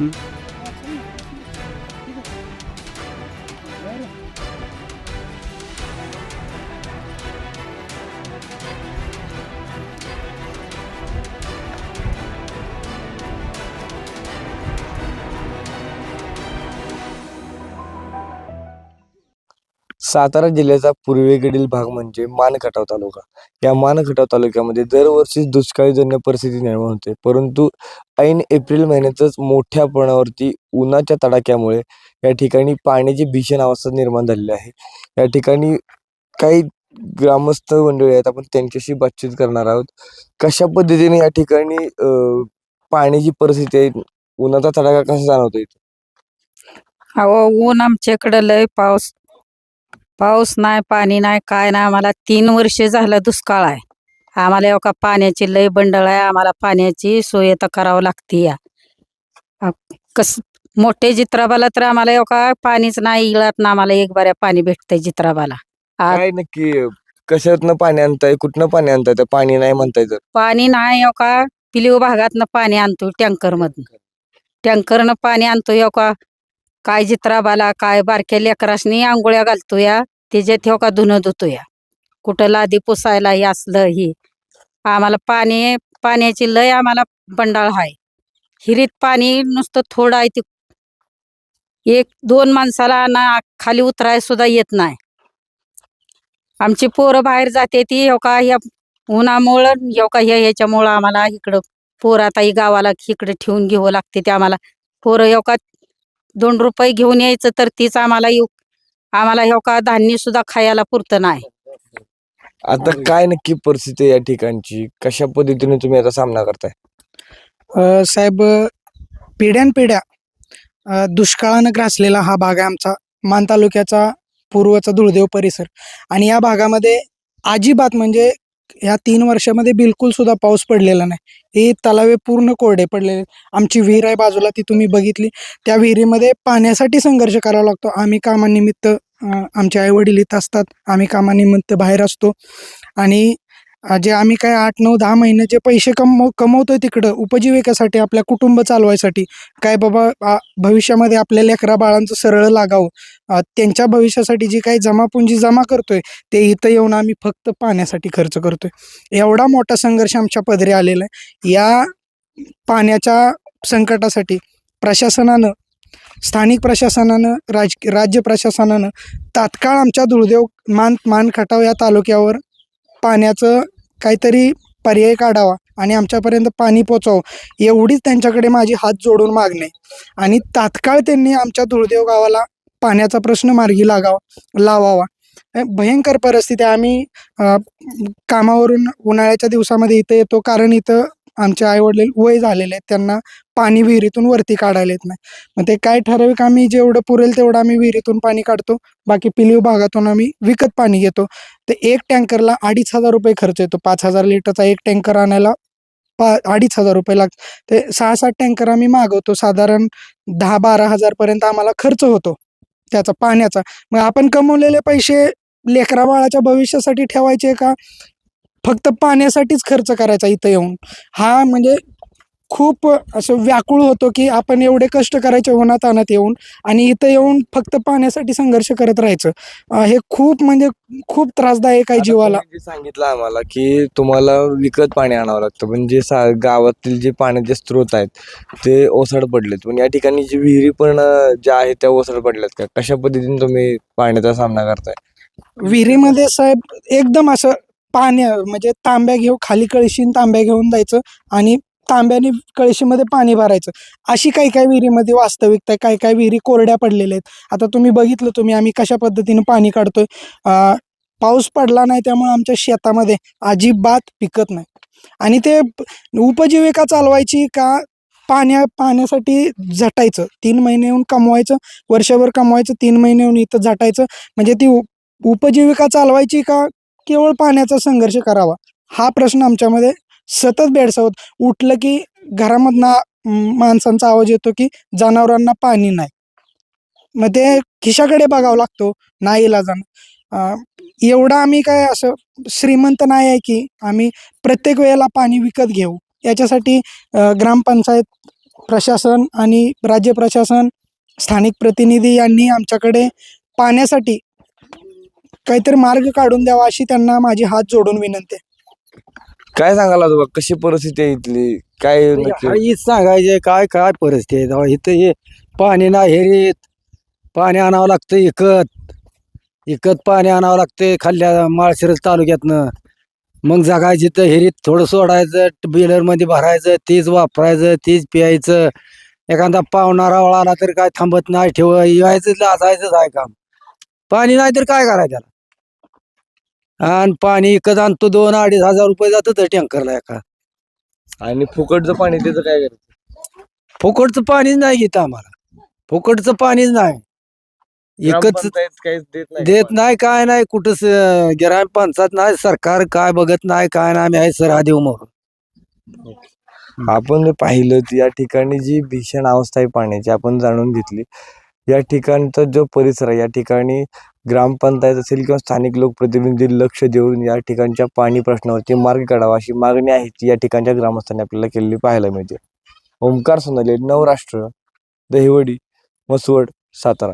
응? सातारा जिल्ह्याचा पूर्वेकडील भाग म्हणजे मानखटाव तालुका. या मानखटाव तालुक्यामध्ये दरवर्षी दुष्काळीजन्य परिस्थिती निर्माण होते. परंतु ऐन एप्रिल महिन्यातच मोठ्या प्रमाणावरती उन्हाच्या तडाख्यामुळे या ठिकाणी पाण्याची भीषण अवस्था निर्माण झालेली आहे. या ठिकाणी काही ग्रामस्थ मंडळी आहेत आपण त्यांच्याशी बातचीत करणार आहोत. कशा पद्धतीने या ठिकाणी पाण्याची परिस्थिती आहे? उन्हाचा तडाखा कसा जाणवतो इथे? अहो ऊन आमच्याकडं लय पाऊस पाऊस नाही पाणी नाही काय नाही. आम्हाला तीन वर्ष झालं दुष्काळ आहे. आम्हाला एवढा पाण्याची लय बंडळ आहे. आम्हाला पाण्याची सोय आता करावं लागते या. कस मोठे जित्राबाला तर आम्हाला एवढा पाणीच नाही इळत ना आम्हाला एक बाऱ्या पाणी भेटतंय जित्राबाला. आ- काय नक्की कशातनं पाणी आणताय कुठनं पाणी आणताय? तर पाणी नाही म्हणताय तर? पाणी नाही एवढा पिलीव भागातनं पाणी आणतो टँकर मधून टँकरनं पाणी आणतो एवढा काय जित्राबाला काय बारक्या लेकरासनी आंघोळ्या घालतोया या ठेव का धुणं धुतोया. कुठं लादी पुसायला हे असलं ही. आम्हाला पाणी पाण्याची लय आम्हाला बंडाळ आहे हिरीत पाणी नुसतं थोडं आहे ती. एक दोन माणसाला ना खाली उतराय सुद्धा येत नाही. आमची पोरं बाहेर जाते ती हो का ह्या उन्हामुळं हो का ह्या ह्याच्यामुळं आम्हाला इकडं पोरं आता ही गावाला इकडे ठेवून घेऊ लागते ते आम्हाला. पोरं हो का दोन रुपये घेऊन यायचं तर तीच आम्हाला येऊ. आम्हाला हो का धान्य सुद्धा खायला पुरतं नाही. आता काय नक्की परिस्थिती आहे या ठिकाणची? कशा पद्धतीने तुम्ही आता सामना करताय? अ, साहेब पिढ्यानपिढ्या अ, दुष्काळानं ग्रासलेला हा भाग आहे आमचा मान तालुक्याचा पूर्वचा दुळदेव परिसर. आणि या भागामध्ये अजिबात म्हणजे ह्या तीन वर्षामध्ये बिलकुल सुद्धा पाऊस पडलेला नाही. हे तलावे पूर्ण कोरडे पडलेले आमची विहीर आहे बाजूला ती तुम्ही बघितली. त्या विहिरीमध्ये पाण्यासाठी संघर्ष करावा लागतो. आम्ही कामानिमित्त आमचे आई वडील इथं असतात. आम्ही कामानिमित्त बाहेर असतो. आणि जे आम्ही काय आठ नऊ दहा महिने जे पैसे कमव कमवतोय तिकडं उपजीविकेसाठी आपल्या कुटुंब चालवायसाठी काय बाबा भविष्यामध्ये आपल्या लेकरा बाळांचं सरळ लागावं. त्यांच्या भविष्यासाठी जी काही जमापुंजी जमा करतोय ते इथं येऊन आम्ही फक्त पाण्यासाठी खर्च करतोय. एवढा मोठा संघर्ष आमच्या पदरी आलेला आहे. या पाण्याच्या संकटासाठी प्रशासनानं स्थानिक प्रशासनानं राज राज्य प्रशासनानं तात्काळ आमच्या दुर्दैव मान मान खटाव या तालुक्यावर पाण्याचं काहीतरी पर्याय काढावा आणि आमच्यापर्यंत पाणी पोचावं एवढीच त्यांच्याकडे माझी हात जोडून मागणे. आणि तात्काळ त्यांनी आमच्या दुर्देव गावाला पाण्याचा प्रश्न मार्गी लागावा लावावा. भयंकर परिस्थिती आम्ही कामावरून उन्हाळ्याच्या दिवसामध्ये इथं येतो. कारण इथं आमचे आईवडील वय झालेले आहेत त्यांना पाणी विहिरीतून वरती काढायला येत नाही. मग ते काय ठराविक आम्ही जेवढं पुरेल तेवढं आम्ही विहिरीतून पाणी काढतो बाकी पिलीव भागातून आम्ही विकत पाणी घेतो. ते एक टँकरला अडीच हजार रुपये खर्च येतो पाच हजार लिटरचा एक टँकर आणायला पा अडीच हजार रुपये लागतात. ते सहा सात टँकर आम्ही मागवतो साधारण दहा बारा हजारपर्यंत आम्हाला खर्च होतो त्याचा पाण्याचा. मग आपण कमवलेले पैसे लेकरा बाळाच्या भविष्यासाठी ठेवायचे का? फक्त पाण्यासाठीच खर्च करायचा इथं येऊन. हा म्हणजे खूप असं व्याकुळ होतो की आपण एवढे कष्ट करायचे उन्हात आणत येऊन आणि इथं येऊन फक्त पाण्यासाठी संघर्ष करत राहायचं. हे खूप म्हणजे खूप त्रासदायक आहे जीवाला. सांगितलं आम्हाला की तुम्हाला विकत पाणी आणावं लागतं. पण जे सा गावातील जे पाण्याचे स्रोत आहेत ते ओसड पडलेत. पण या ठिकाणी जी विहिरी पण ज्या आहेत त्या ओसड पडल्यात का? कशा पद्धतीने तुम्ही पाण्याचा सामना करताय? विहिरीमध्ये साहेब एकदम असं पाण्या म्हणजे तांब्या घेऊन खाली कळशीन तांब्या घेऊन जायचं आणि तांब्याने कळशीमध्ये पाणी भरायचं. अशी काही काही विहिरीमध्ये वास्तविकता आहे काही काही विहिरी कोरड्या पडलेल्या आहेत. आता तुम्ही बघितलं तुम्ही आम्ही कशा पद्धतीने पाणी काढतोय. पाऊस पडला नाही त्यामुळे आमच्या शेतामध्ये अजिबात पिकत नाही. आणि ते उपजीविका चालवायची का पाण्या पाण्यासाठी झटायचं तीन महिने येऊन कमवायचं वर्षभर कमवायचं तीन महिने येऊन इथं झटायचं म्हणजे ती उपजीविका चालवायची का केवळ पाण्याचा संघर्ष करावा? हा प्रश्न आमच्यामध्ये सतत बेडसावत उठलं की घरामधनं माणसांचा आवाज येतो की जनावरांना पाणी नाही. मग ते खिशाकडे बघावं लागतो. नाही इलाजान एवढं आम्ही काय असं श्रीमंत नाही आहे की आम्ही प्रत्येक वेळेला पाणी विकत घेऊ. याच्यासाठी ग्रामपंचायत प्रशासन आणि राज्य प्रशासन स्थानिक प्रतिनिधी यांनी आमच्याकडे पाण्यासाठी काहीतरी मार्ग काढून द्यावा अशी त्यांना माझी हात जोडून विनंती आहे. काय सांगाल आजोबा कशी परिस्थिती आहे इथली? काय नक्की? हीच सांगायचे काय काय परिस्थिती आहे? तेव्हा इथं हे पाणी नाही हेरीत. पाणी आणावं लागतं इकत. इकत पाणी आणावं लागतं खाल्ल्या माळशिरस तालुक्यातनं. मग जगायची तर हेरीत थोडं सोडायचं बिलरमध्ये भरायचं तीच वापरायचं तीच प्यायचं. एखादा पाहुणारा आला तर काय थांबत नाही ठेव यायचं लाजायचंच आहे काम. पाणी नाही तर काय करायचं त्याला? आणि पाणी इकत आणतो दोन अडीच हजार रुपये जातं टँकरला एका. आणि फुकटचं पाणी त्याचं काय करायचं? फुकटचं पाणीच नाही घेत आम्हाला. फुकटचं पाणीच नाही. एकच ग्रामपंचायत काहीच देत नाही. देत नाही काय नाही कुठंच ग्राम पंचायत नाही सरकार काय बघत नाही काय नाही आम्ही आहे सर देऊ मग आपण पाहिलं या ठिकाणी जी भीषण अवस्था आहे पाण्याची आपण जाणून घेतली. या ठिकाणचा जो परिसर आहे या ठिकाणी ग्रामपंचायत असेल किंवा स्थानिक लोकप्रतिनिधी लक्ष देऊन या ठिकाणच्या पाणी प्रश्नावरती मार्ग काढावा अशी मागणी आहे ती या ठिकाणच्या ग्रामस्थांनी आपल्याला केलेली पाहायला मिळते. ओंकार सोनाले नवराष्ट्र दहिवडी मसवड सातारा.